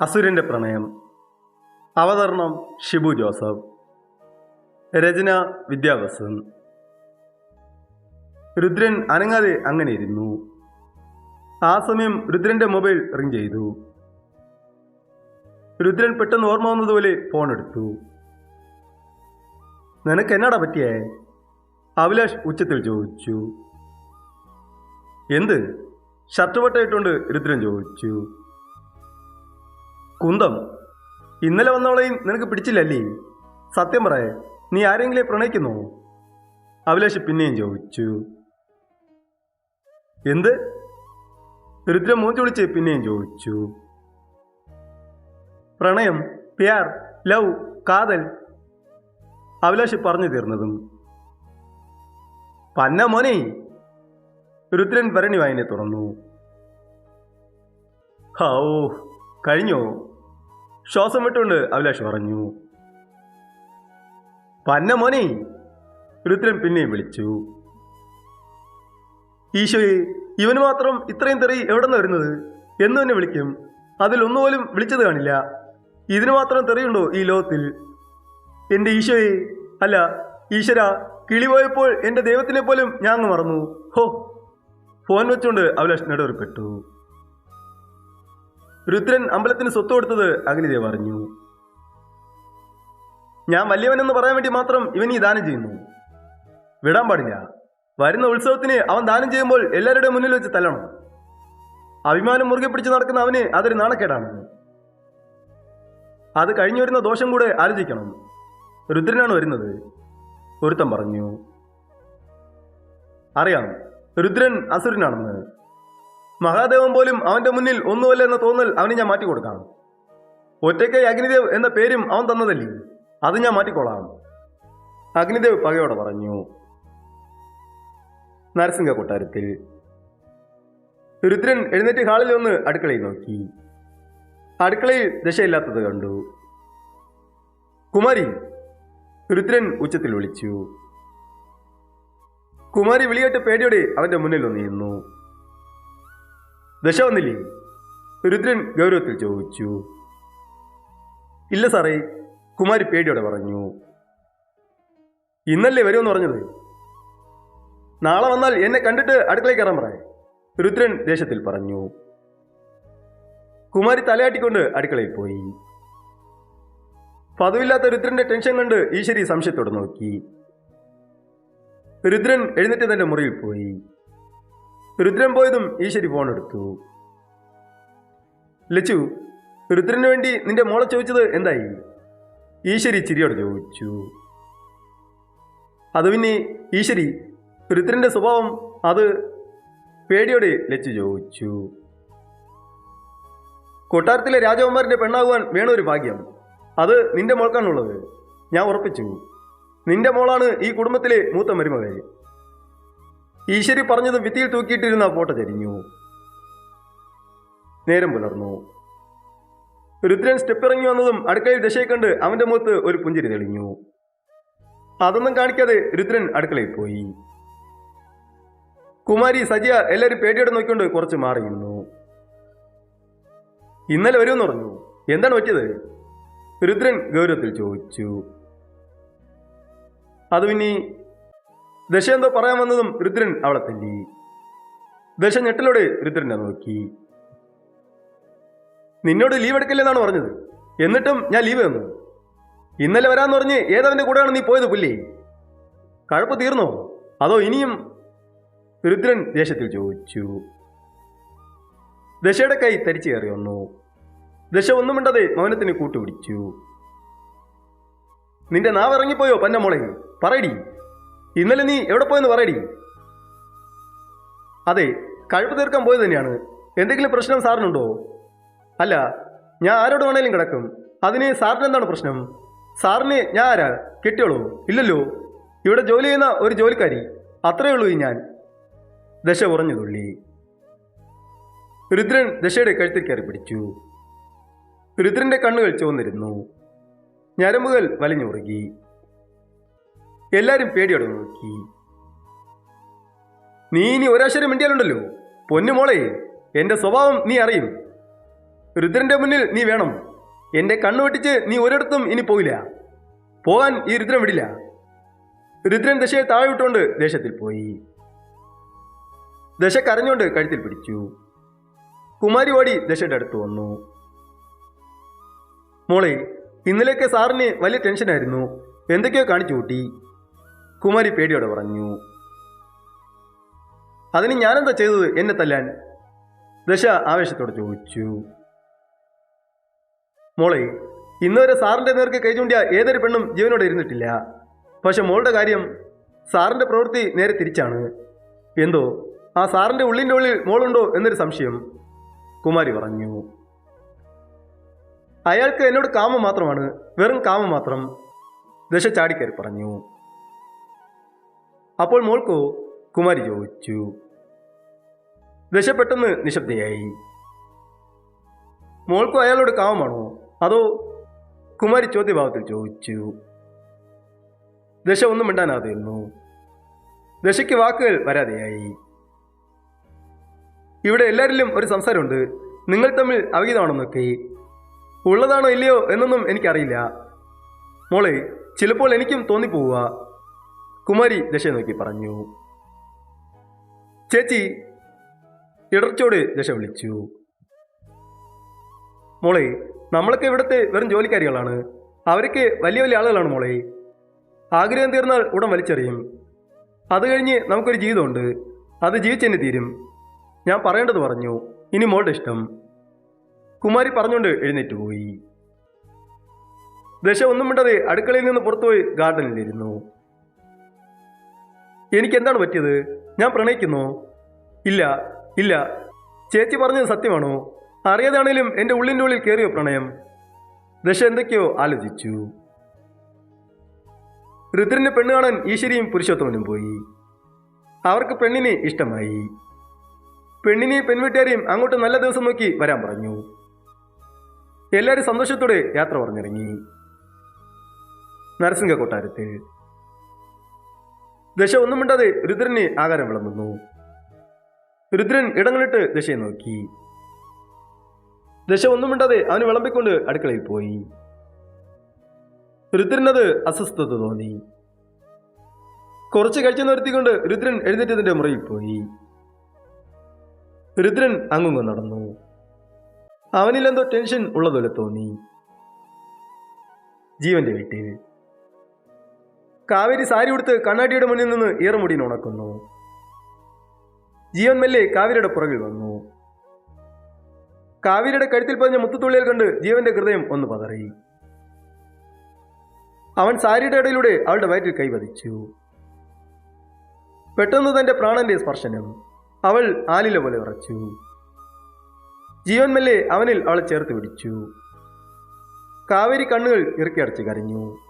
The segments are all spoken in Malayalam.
അസുരന്റെ പ്രണയം. അവതരണം ഷിബു ജോസഫ്. രചന വിദ്യാവസൻ രുദ്രൻ അനങ്ങാതെ അങ്ങനെ ഇരുന്നു. ആ സമയം രുദ്രന്റെ മൊബൈൽ റിംഗ് ചെയ്തു. രുദ്രൻ പെട്ടെന്ന് ഓർമ്മ വന്നതുപോലെ ഫോൺ എടുത്തു. നിനക്ക് എന്നാടാ പറ്റിയേ? അഭിലാഷ് ഉച്ചത്തിൽ ചോദിച്ചു. എന്ത്? ഷർട്ട് വട്ടയിട്ടുകൊണ്ട് രുദ്രൻ ചോദിച്ചു. കുന്തം. ഇന്നലെ വന്നവളെയും നിനക്ക് പിടിച്ചില്ലല്ലേ? സത്യം പറയേ നീ ആരെങ്കിലും പ്രണയിക്കുന്നോ? അഭിലാഷ് പിന്നെയും ചോദിച്ചു. എന്ത്? രുദ്രം മൂഞ്ചി വിളിച്ച് പിന്നെയും ചോദിച്ചു. പ്രണയം പ്യാർ ലവ് കാതൽ. അഭിലാഷ് പറഞ്ഞു തീർന്നതും. പന്ന മോനെ രുദ്രൻ ഭരണി വായനെ തുറന്നു. ഹോ കഴിഞ്ഞോ? ശ്വാസം വിട്ടുകൊണ്ട് അഭിലാഷ് പറഞ്ഞു. പന്ന മോനെ രുദ്രൻ പിന്നെയും വിളിച്ചു. ഈശോയെ ഇവന് മാത്രം ഇത്രയും തെറി എവിടെ നിന്ന് വരുന്നത്? എന്ന് തന്നെ വിളിക്കും. അതിലൊന്നുപോലും വിളിച്ചത് കാണില്ല. ഇതിനു മാത്രം തെറിയുണ്ടോ ഈ ലോകത്തിൽ? എന്റെ ഈശോയെ അല്ല ഈശ്വര കിളി പോയപ്പോൾ എന്റെ ദൈവത്തിനെ പോലും ഞാൻ മറന്നു. ഹോ. ഫോൺ വെച്ചുകൊണ്ട് അഭിലാഷ് നെടുവേർപ്പെട്ടു. രുദ്രൻ അമ്പലത്തിന് സ്വത്ത് കൊടുത്തത് അഗ്നിദേവ് അറിഞ്ഞു. ഞാൻ വലിയവനെന്ന് പറയാൻ വേണ്ടി മാത്രം ഇവൻ ഈ ദാനം ചെയ്യുന്നു. വിടാൻ പാടില്ല. വരുന്ന ഉത്സവത്തിന് അവൻ ദാനം ചെയ്യുമ്പോൾ എല്ലാവരുടെയും മുന്നിൽ വെച്ച് തല്ലണം. അഭിമാനം മുറുകെ പിടിച്ച് നടക്കുന്ന അവന് അതൊരു നാണക്കേടാണ്. അത് കഴിഞ്ഞു വരുന്ന ദോഷം കൂടെ ആലോചിക്കണം. രുദ്രനാണ് വരുന്നത്. ഒരുത്തൻ പറഞ്ഞു. അറിയാം രുദ്രൻ അസുരനാണെന്ന്. മഹാദേവൻ പോലും അവന്റെ മുന്നിൽ ഒന്നുമല്ല എന്ന തോന്നൽ അവന് ഞാൻ മാറ്റിക്കൊടുക്കാം ഒറ്റയ്ക്ക് അഗ്നിദേവ് എന്ന പേരും അവൻ തന്നതല്ലേ? അത് ഞാൻ മാറ്റിക്കൊള്ളാം. അഗ്നിദേവ് പകയോടെ പറഞ്ഞു നരസിംഹ കൊട്ടാരത്തിൽ രുദ്രൻ എഴുന്നേറ്റ് ഹാളിൽ ഒന്ന് അടുക്കളയിൽ നോക്കി. അടുക്കളയിൽ ദശയില്ലാത്തത് കണ്ടു. കുമാരി രുദ്രൻ ഉച്ചത്തിൽ വിളിച്ചു. കുമാരി വിളിയേറ്റ പേടിയോടെ അവന്റെ മുന്നിൽ ഒന്ന് നിന്നു ദശ വന്നില്ലേ? രുദ്രൻ ഗൗരവത്തിൽ ചോദിച്ചു. ഇല്ല സാറേ കുമാരി പേടിയോടെ പറഞ്ഞു. ഇന്നല്ലേ വരുമെന്ന് പറഞ്ഞത്? നാളെ വന്നാൽ എന്നെ കണ്ടിട്ട് അടുക്കളയിൽ കയറാൻ പറയേ രുദ്രൻ ദേശത്തിൽ പറഞ്ഞു. കുമാരി തലയാട്ടിക്കൊണ്ട് അടുക്കളയിൽ പോയി. പതിവില്ലാത്ത രുദ്രന്റെ ടെൻഷൻ കണ്ട് ഈശ്വരി സംശയത്തോടെ നോക്കി. രുദ്രൻ എഴുന്നേറ്റ് തന്റെ മുറിയിൽ പോയി. രുദ്രൻ പോയതും ഈശ്വരി ഫോൺ എടുത്തു. ലച്ചു രുദ്രന് വേണ്ടി നിന്റെ മോളെ ചോദിച്ചത് എന്തായി? ഈശ്വരി ചിരിയോട് ചോദിച്ചു. അത് പിന്നെ ഈശ്വരി രുദ്രന്റെ സ്വഭാവം അത് പേടിയോടെ ലച്ചു ചോദിച്ചു. കൊട്ടാരത്തിലെ രാജകുമാരന്റെ പെണ്ണാകുവാൻ വേണൊരു ഭാഗ്യം. അത് നിന്റെ മോൾക്കാണുള്ളത്. ഞാൻ ഉറപ്പിച്ചു. നിന്റെ മോളാണ് ഈ കുടുംബത്തിലെ മൂത്ത മരുമകൾ ഈശ്വരി പറഞ്ഞത് ഭിത്തിയിൽ തൂക്കിയിട്ടിരുന്ന ഫോട്ടോ ചരിഞ്ഞു. നേരം പുലർന്നു. രുദ്രൻ സ്റ്റെപ്പ് ഇറങ്ങി വന്നതും അടുക്കളയിൽ ദശയെ കണ്ട് അവന്റെ മുഖത്ത് ഒരു പുഞ്ചിരി തെളിഞ്ഞു. അതൊന്നും കാണിക്കാതെ രുദ്രൻ അടുക്കളയിൽ പോയി. കുമാരി സജിയ എല്ലാവരും പേടിയോടെ നോക്കിക്കൊണ്ട് കുറച്ച് മാറിയിരുന്നു. ഇന്നലെ വരുമെന്ന് പറഞ്ഞു. എന്താണ് പറ്റിയത്? രുദ്രൻ ഗൗരവത്തിൽ ചോദിച്ചു. അത് പിന്നെ ദശ എന്തോ പറയാൻ വന്നതും രുദ്രൻ അവളെ തല്ലി. ദശ ഞെട്ടലോടെ രുദ്രനെ നോക്കി. നിന്നോട് ലീവ് എടുക്കില്ലെന്നാണ് പറഞ്ഞത്. എന്നിട്ടും ഞാൻ ലീവ് തന്നു. ഇന്നലെ വരാന്ന് പറഞ്ഞ് ഏതവന്റെ കൂടെയാണ് നീ പോയത് പുല്ലേ? കഴപ്പ് തീർന്നോ? അതോ ഇനിയും? രുദ്രൻ ദേശത്തിൽ ചോദിച്ചു. ദശയുടെ കൈ തരിച്ചു കയറി വന്നു. ദശ ഒന്നും മിണ്ടാതെ മൗനത്തിന് കൂട്ടുപിടിച്ചു. നിന്റെ നാവ് ഇറങ്ങിപ്പോയോ പന്ന മോളെ പറയടി. ഇന്നലെ നീ എവിടെ പോയെന്ന് പറയടി. അതെ കഴിപ്പ് തീർക്കാൻ പോയത് തന്നെയാണ്. എന്തെങ്കിലും പ്രശ്നം സാറിനുണ്ടോ? അല്ല ഞാൻ ആരോട് വേണേലും കിടക്കും. അതിന് സാറിന് എന്താണ് പ്രശ്നം? സാറിന് ഞാൻ ആരാ? കെട്ടിയോളൂ. ഇല്ലല്ലോ. ഇവിടെ ജോലി ചെയ്യുന്ന ഒരു ജോലിക്കാരി. അത്രയേ ഉള്ളൂ ഞാൻ. ദശ ഉറഞ്ഞു തുള്ളി. രുദ്രൻ ദശയുടെ കഴുത്തിൽ കയറി പിടിച്ചു. രുദ്രന്റെ കണ്ണുകൾ ചുവന്നിരുന്നു. ഞരമ്പുകൾ വലിഞ്ഞുറുകി. എല്ലാരും പേടിയോടെ നോക്കി. നീ ഇനി ഒരാശരം മിണ്ടിയാലുണ്ടല്ലോ. പൊന്നു മോളെ എന്റെ സ്വഭാവം നീ അറിയും. രുദ്രന്റെ മുന്നിൽ നീ വേണം. എന്റെ കണ്ണു വെട്ടിച്ച് നീ ഒരിടത്തും ഇനി പോയില്ല പോകാൻ ഈ രുദ്രൻ വിടില്ല. രുദ്രൻ ദശയെ താഴെ വിട്ടുകൊണ്ട് ദേശത്തിൽ പോയി. ദശ കരഞ്ഞുകൊണ്ട് കഴുത്തിൽ പിടിച്ചു. കുമാരി ഓടി ദശയുടെ അടുത്ത് വന്നു. മോളെ ഇന്നലെയൊക്കെ സാറിന് വലിയ ടെൻഷനായിരുന്നു. എന്തൊക്കെയോ കാണിച്ചു കൂട്ടി കുമാരി പേടിയോടെ പറഞ്ഞു. അതിന് ഞാനെന്താ ചെയ്തത്? എന്നെ തല്ലാൻ? ദശ ആവേശത്തോടെ ചോദിച്ചു. മോളെ ഇന്നുവരെ സാറിന്റെ നേർക്ക് കൈ ചൂണ്ടിയ ഏതൊരു പെണ്ണും ജീവനോടെ ഇരുന്നിട്ടില്ല. പക്ഷെ മോളുടെ കാര്യം സാറിന്റെ പ്രവൃത്തി നേരെ തിരിച്ചാണ്. എന്തോ? ആ സാറിന്റെ ഉള്ളിന്റെ ഉള്ളിൽ മോളുണ്ടോ എന്നൊരു സംശയം. കുമാരി പറഞ്ഞു. അയാൾക്ക് എന്നോട് കാമം മാത്രമാണ്. വെറും കാമം മാത്രം. ദശ ചാടിക്കയറി പറഞ്ഞു. അപ്പോൾ മോൾക്കോ കുമാരി ചോദിച്ചു. ദശ പെട്ടെന്ന് നിശബ്ദയായി. മോൾക്കോ അയാളോട് കാമമാണോ? അതോ കുമാരി ചോദ്യഭാവത്തിൽ ചോദിച്ചു. ദശ ഒന്നും മിണ്ടാനാതിരുന്നു ദശയ്ക്ക് വാക്കുകൾ വരാതെയായി. ഇവിടെ എല്ലാവരിലും ഒരു സംസാരമുണ്ട്. നിങ്ങൾ തമ്മിൽ അവഹിതമാണെന്നൊക്കെ. ഉള്ളതാണോ ഇല്ലയോ എന്നൊന്നും എനിക്കറിയില്ല. മോളെ ചിലപ്പോൾ എനിക്കും തോന്നിപ്പോവുക. കുമാരി ദശയെ നോക്കി പറഞ്ഞു. ചേച്ചി ഇടർച്ചോട് ദശ വിളിച്ചു. മോളെ നമ്മളൊക്കെ ഇവിടുത്തെ വെറും ജോലിക്കാരികളാണ്. അവരൊക്കെ വലിയ വലിയ ആളുകളാണ് മോളെ. ആഗ്രഹം തീർന്നാൽ ഉടൻ വലിച്ചെറിയും. അത് കഴിഞ്ഞ് നമുക്കൊരു ജീവിതമുണ്ട്. അത് ജീവിച്ചെന്നെ തീരും. ഞാൻ പറയേണ്ടത് പറഞ്ഞു. ഇനി മോളുടെ ഇഷ്ടം. കുമാരി പറഞ്ഞുകൊണ്ട് എഴുന്നേറ്റ് പോയി. ദശ ഒന്നും മിണ്ടാതെ അടുക്കളയിൽ നിന്ന് പുറത്തുപോയി ഗാർഡനിലിരുന്നു. എനിക്ക് എന്താണ് പറ്റിയത്? ഞാൻ പ്രണയിക്കുന്നു? ഇല്ല ഇല്ല. ചേച്ചി പറഞ്ഞത് സത്യമാണോ? അറിയാതാണേലും എന്റെ ഉള്ളിന്റെ ഉള്ളിൽ കയറിയോ പ്രണയം? ദശ എന്തൊക്കെയോ ആലോചിച്ചു. രുദ്രന്റെ പെണ്ണ് കാണാൻ ഈശ്വരിയും പുരുഷോത്തമനും പോയി. അവർക്ക് പെണ്ണിനെ ഇഷ്ടമായി. പെണ്ണിനെയും പെൺവീട്ടുകാരെയും അങ്ങോട്ട് നല്ല ദിവസം നോക്കി വരാൻ പറഞ്ഞു. എല്ലാവരും സന്തോഷത്തോടെ യാത്ര പറഞ്ഞിറങ്ങി. നരസിംഹ കൊട്ടാരത്തിൽ. ദശ ഒന്നും മിണ്ടാതെ രുദ്രന് ആകാരം വിളമ്പുന്നു. രുദ്രൻ ഇടങ്ങളിട്ട് ദശയെ നോക്കി. ദശ ഒന്നും മിണ്ടാതെ അവന് വിളമ്പിക്കൊണ്ട് അടുക്കളയിൽ പോയി. രുദ്രനത് അസ്വസ്ഥത തോന്നി. കുറച്ച് കഴിച്ചു നിർത്തിക്കൊണ്ട് രുദ്രൻ എഴുന്നേറ്റതിന്റെ മുറിയിൽ പോയി. രുദ്രൻ അങ്ങുങ്ങ നടന്നു. അവനിലെന്തോ ടെൻഷൻ ഉള്ളതുപോലെ തോന്നി. ജീവന്റെ വീട്ടിൽ. കാവേരി സാരി ഉടുത്ത് കണ്ണാടിയുടെ മുന്നിൽ നിന്ന് ഈറമുടിയിൽ ഉണക്കുന്നു. ജീവൻ മെല്ലെ കാവേരിയുടെ പുറകിൽ വന്നു. കാവേരിയുടെ കഴുത്തിൽ പതിഞ്ഞ മുത്തുത്തുള്ളികൾ കണ്ട് ജീവന്റെ ഹൃദയം ഒന്ന് പതറി. അവൻ സാരിയുടെ ഇടയിലൂടെ അവളുടെ വയറ്റിൽ കൈവതിച്ചു പെട്ടെന്ന് തന്റെ പ്രാണന്റെ സ്പർശനം അവൾ ആലില പോലെ ഉറച്ചു. ജീവൻ മെല്ലെ അവനിൽ അവളെ ചേർത്ത് പിടിച്ചു. കാവേരി കണ്ണുകൾ ഇറുക്കിയടച്ച് കരഞ്ഞു.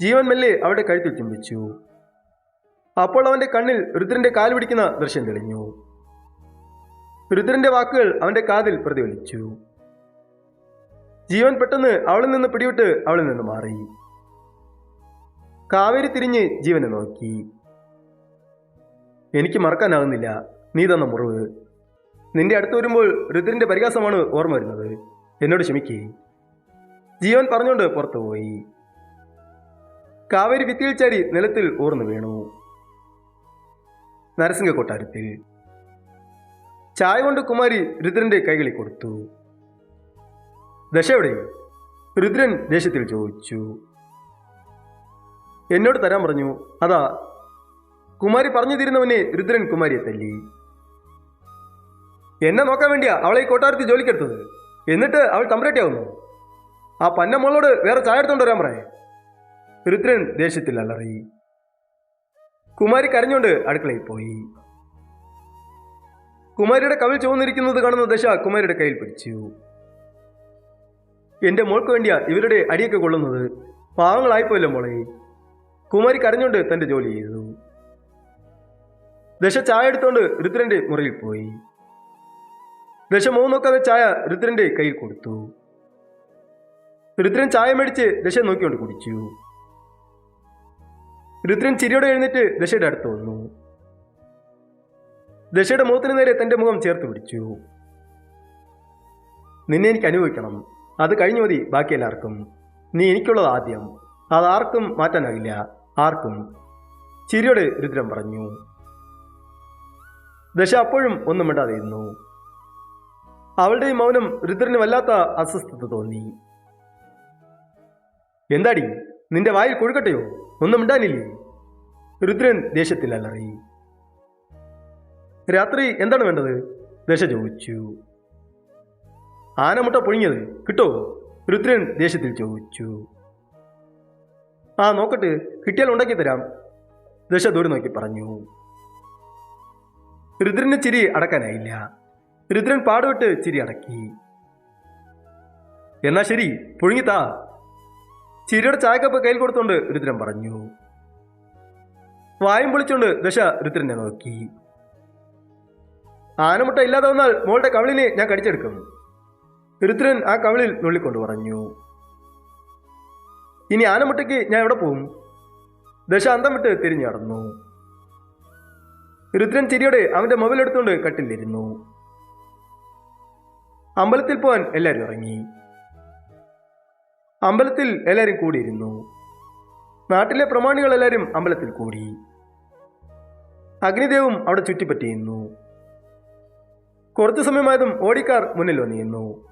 ജീവൻ മെല്ലെ അവളുടെ കഴുത്തിൽ ചുംബിച്ചു. അപ്പോൾ അവന്റെ കണ്ണിൽ രുദ്രന്റെ കാൽ പിടിക്കുന്ന ദൃശ്യം തെളിഞ്ഞു. രുദ്രന്റെ വാക്കുകൾ അവന്റെ കാതിൽ പ്രതിഫലിച്ചു. ജീവൻ പെട്ടെന്ന് അവളിൽ നിന്ന് പിടിവിട്ട് അവളിൽ നിന്ന് മാറി. കാവേരി തിരിഞ്ഞ് ജീവനെ നോക്കി. എനിക്ക് മറക്കാനാകുന്നില്ല നീ തന്ന മുറിവ്. നിന്റെ അടുത്ത് വരുമ്പോൾ രുദ്രന്റെ പരിഹാസമാണ് ഓർമ്മ വരുന്നത്. എന്നോട് ക്ഷമിക്കേ. ജീവൻ പറഞ്ഞുകൊണ്ട് പുറത്തുപോയി. കാവേരി ഭിത്തിയിൽ ചാരി നിലത്തിൽ ഊർന്നു വീണു. നരസിംഹ കൊട്ടാരത്തിൽ ചായ കൊണ്ട് കുമാരി രുദ്രന്റെ കൈകളിൽ കൊടുത്തു. ദശ എവിടെ രുദ്രൻ ദേഷ്യത്തിൽ ചോദിച്ചു. എന്നോട് തരാൻ പറഞ്ഞു അതാ കുമാരി പറഞ്ഞു തരുന്നവനെ രുദ്രൻ കുമാരിയെ തല്ലി. എന്നെ നോക്കാൻ വേണ്ടിയാ അവളെ ഈ കൊട്ടാരത്തിൽ ജോലിക്കെടുത്തത്. എന്നിട്ട് അവൾ തമ്പരട്ടിയാവുന്നു. ആ പന്ന മോളോട് വേറെ ചായ എടുത്തോണ്ട് വരാൻ പറയേ. രുദ്രൻ ദേഷ്യത്തിൽ അലറി കുമാരി കരഞ്ഞുകൊണ്ട് അടുക്കളയിൽ പോയി. കുമാരിയുടെ കവിൽ ചുവന്നിരിക്കുന്നത് കാണുന്ന ദശ കുമാരിയുടെ കയ്യിൽ പിടിച്ചു. എന്റെ മോൾക്ക് വേണ്ടിയാ ഇവരുടെ അടിയൊക്കെ കൊള്ളുന്നത്. പാവങ്ങളായിപ്പോയല്ലോ മോളെ. കുമാരി കരഞ്ഞുകൊണ്ട് തന്റെ ജോലി ചെയ്തു. ദശ ചായ എടുത്തോണ്ട് രുദ്രന്റെ മുറിയിൽ പോയി. ദശ മുഖം നോക്കാതെ ചായ രുദ്രന്റെ കയ്യിൽ കൊടുത്തു. രുദ്രൻ ചായ മേടിച്ച് ദശ നോക്കിക്കൊണ്ട് കുടിച്ചു. രുദ്രൻ ചിരിയോടെ എഴുന്നേറ്റ് ദശയുടെ അടുത്ത് വന്നു. ദശയുടെ മുഖത്തിന് നേരെ തന്റെ മുഖം ചേർത്ത് പിടിച്ചു. നിന്നെ എനിക്ക് അനുഭവിക്കണം. അത് കഴിഞ്ഞു മതി ബാക്കി എല്ലാവർക്കും. നീ എനിക്കുള്ളത് ആദ്യം. അത് ആർക്കും മാറ്റാനാകില്ല ആർക്കും. ചിരിയോടെ രുദ്രൻ പറഞ്ഞു. ദശ അപ്പോഴും ഒന്നും മിണ്ടാതിരുന്നു അവളുടെ മൗനം രുദ്രന് വല്ലാത്ത അസ്വസ്ഥത തോന്നി. എന്താടി? നിന്റെ വായിൽ കൊഴുക്കട്ടെയോ? ഒന്നും മിണ്ടാനില്ലേ? രുദ്രൻ ദേഷ്യത്തിൽ രാത്രി എന്താണ് വേണ്ടത്? ദശ ചോദിച്ചു. ആനമുട്ട പൊഴിഞ്ഞത് കിട്ടോ? രുദ്രൻ ദേഷ്യത്തിൽ ചോദിച്ചു. ആ നോക്കട്ട് കിട്ടിയാൽ ഉണ്ടാക്കി തരാം. ദശ ദൂരെ നോക്കി പറഞ്ഞു. രുദ്രന് ചിരി അടക്കാനായില്ല. രുദ്രൻ പാടുവിട്ട് ചിരി അടക്കി. എന്നാ ശരി പുഴുങ്ങിത്താ ചിരിയുടെ ചായക്കപ്പ് കയ്യിൽ കൊടുത്തോണ്ട് രുദ്രൻ പറഞ്ഞു. വായും പൊളിച്ചുകൊണ്ട് ദശ രുദ്രനെ നോക്കി. ആനമുട്ട ഇല്ലാതെ വന്നാൽ മോളുടെ കവിളിനെ ഞാൻ കടിച്ചെടുക്കും. രുദ്രൻ ആ കവിളിൽ നുള്ളിക്കൊണ്ട് പറഞ്ഞു. ഇനി ആനമുട്ടയ്ക്ക് ഞാൻ എവിടെ പോകും ദശ അന്തം വിട്ട് തിരിഞ്ഞു നടന്നു. രുദ്രൻ ചിരിയോടെ അവന്റെ മൊബൈൽ എടുത്തുകൊണ്ട് കട്ടിലിരുന്നു. അമ്പലത്തിൽ പോവാൻ എല്ലാവരും ഇറങ്ങി. അമ്പലത്തിൽ എല്ലാവരും കൂടിയിരുന്നു. നാട്ടിലെ പ്രമാണികൾ എല്ലാവരും അമ്പലത്തിൽ കൂടി. അഗ്നിദേവും അവിടെ ചുറ്റിപ്പറ്റിയിരുന്നു. കുറച്ചു സമയമായതും ഓടിക്കാർ മുന്നിൽ വന്നിരുന്നു.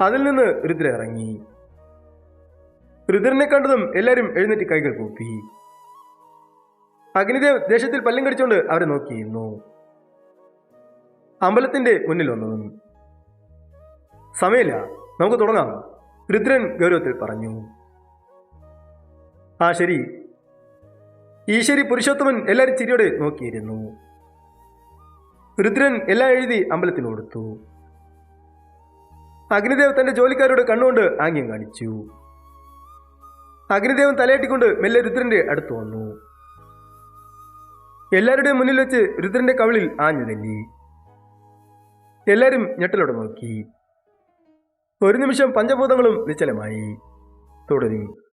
അതിൽ നിന്ന് രുദ്ര ഇറങ്ങി. രുദ്രനെ കണ്ടതും എല്ലാവരും എഴുന്നേറ്റ് കൈകൾ കൂപ്പി. അഗ്നിദേവ് ദേശത്തിൽ പല്ലും കടിച്ചുകൊണ്ട് അവരെ നോക്കിയിരുന്നു. അമ്പലത്തിന്റെ മുന്നിൽ വന്നതും സമയമില്ല നമുക്ക് തുടങ്ങാം രുദ്രൻ ഗൗരവത്തിൽ പറഞ്ഞു. ആ ശരി. ഈശ്വരി പുരുഷോത്തമൻ എല്ലാവരും ചിരിയോടെ നോക്കിയിരുന്നു. രുദ്രൻ എല്ലാം എഴുതി അമ്പലത്തിൽ കൊടുത്തു. അഗ്നിദേവ് തന്റെ ജോലിക്കാരോട് കണ്ണുകൊണ്ട് ആംഗ്യം കാണിച്ചു. അഗ്നിദേവൻ തലയാട്ടിക്കൊണ്ട് മെല്ലെ രുദ്രന്റെ അടുത്ത് വന്നു. എല്ലാവരുടെയും മുന്നിൽ വെച്ച് രുദ്രന്റെ കവിളിൽ ആഞ്ഞു തല്ലി എല്ലാവരും ഞെട്ടലോടെ നോക്കി. ഒരു നിമിഷം പഞ്ചഭൂതങ്ങളും നിശ്ചലമായി. തുടരും